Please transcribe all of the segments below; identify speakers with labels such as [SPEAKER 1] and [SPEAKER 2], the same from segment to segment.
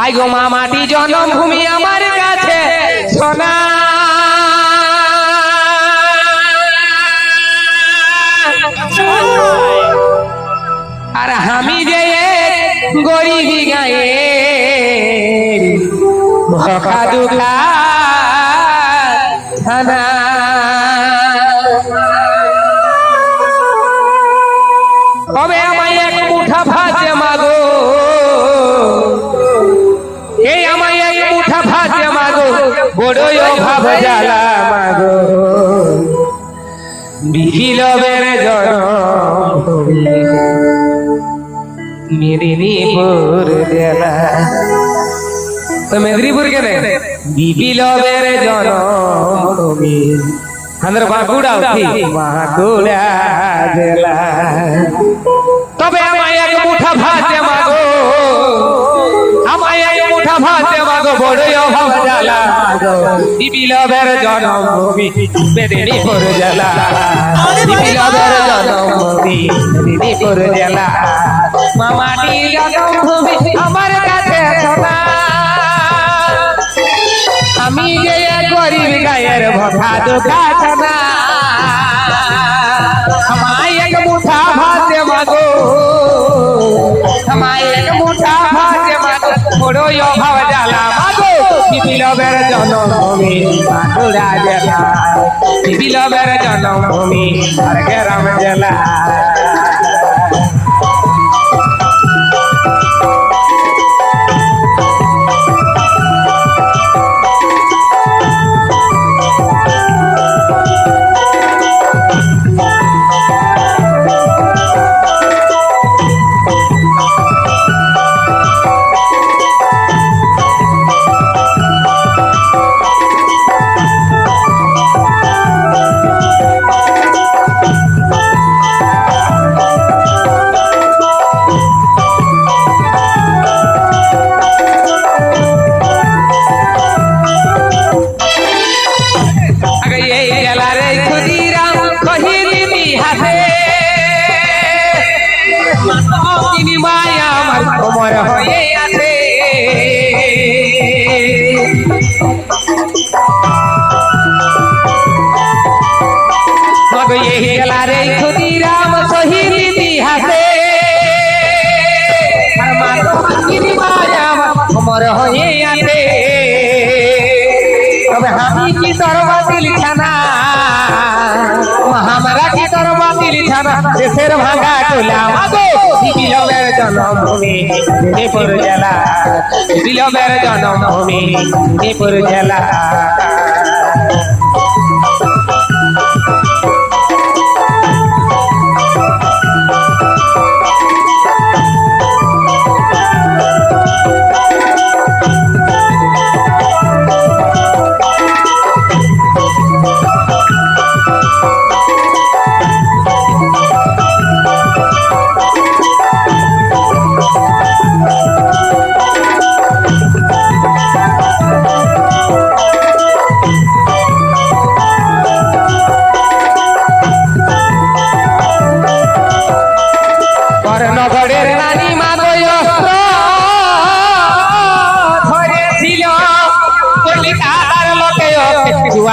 [SPEAKER 1] I go মা মাটি জন্মভূমি আমার কাছে, সোনা। আর আমি যে গরিবি গায়ে ভকা দুখা থানা। বড়ই অভাব জ্বালা মাগো। বিহিলবের জনম। মেদিনীপুর জেলা। তো মেদিনীপুর কেন বিপিলবের আমাদের বাঁকুড়া উঠি। বাঁকুড়া জেলা। তবে আমায় এক মুঠা ভাত মাগো। আমায় এক মুঠা ভাত মাগো বড়ই অভাব জ্বালা বিপিলবের জন্মভূমি মেদিনীপুর জেলা। বিপিলবের জন্মভূমি মেদিনীপুর জেলা। মামাটি জন্মভূমি আমার কাছে সোনা। আমি যে গরিব গায়ের ভথা দোকান না আমায় এক মুঠা ভাত মাগো। আমায় এক মুঠা ভাত মাগো। বড়ই অভাব పిపి లోబెర జనం భూమి అటురా జల పిపి లోబెర జనం భూమి అరగ రామ జల কোমর হয়ে আছে। এই জেলারে ক্ষুদিরাম শহীদ ইতিহাসে। কোমর হয়ে আছে। তবে আমি কি তোর বাতিল ছানা? আমরা কি তোর বাতিল দেশের ভাঙা টোলা মাগো বিলবের বিলবের জন্মভূমি মেদিনীপুর জেলা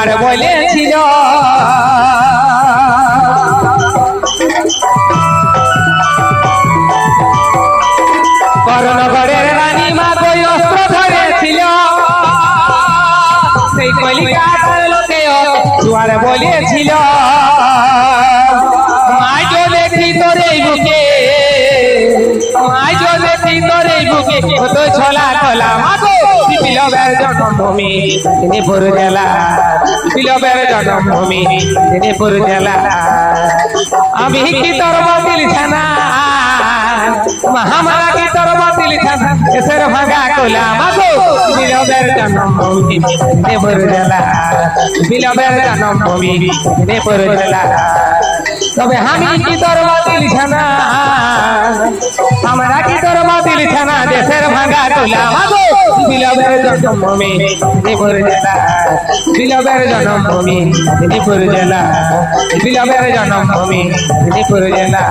[SPEAKER 1] জুয়ার বলেছিল। করনগরের রানী মাগয় অস্ত্র ধরেছিল? সেই কলিকাতার লোকে ওকে জুয়ার বলেছিল মাই তো দেখি তোর এই বুকে মাই তো দেখি তোর এই বুকে কত ছলা ছলা মাগো বিপ্লবের জন্মভূমি মেদিনীপুর জেলা। বিপ্লবের জন্মভূমি মেদিনীপুর জেলা। আমি কি তোর বাতিল ছানা? মহামারা কি তোর বাতিল ছানা? দেশের ভাঙা কোলা মাগো। বিপ্লবের জন্মভূমি মেদিনীপুর জেলা। বিপ্লবের জন্মভূমি মেদিনীপুর জেলা। তবে আমি কি তোর বাতিল ছানা? আমরা কি তোর বাতিল ছানা? দেশের ভাঙা তোলা মাগো। বিলবের জন্মভূমি মেদিনীপুর জেলা বিলবের জন্মভূমি মেদিনীপুর জেলা বিলবের জন্মভূমি মেদিনীপুর জেলা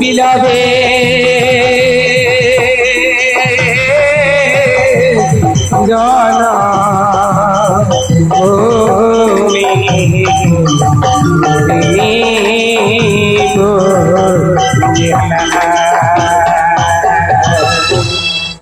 [SPEAKER 1] বিলবে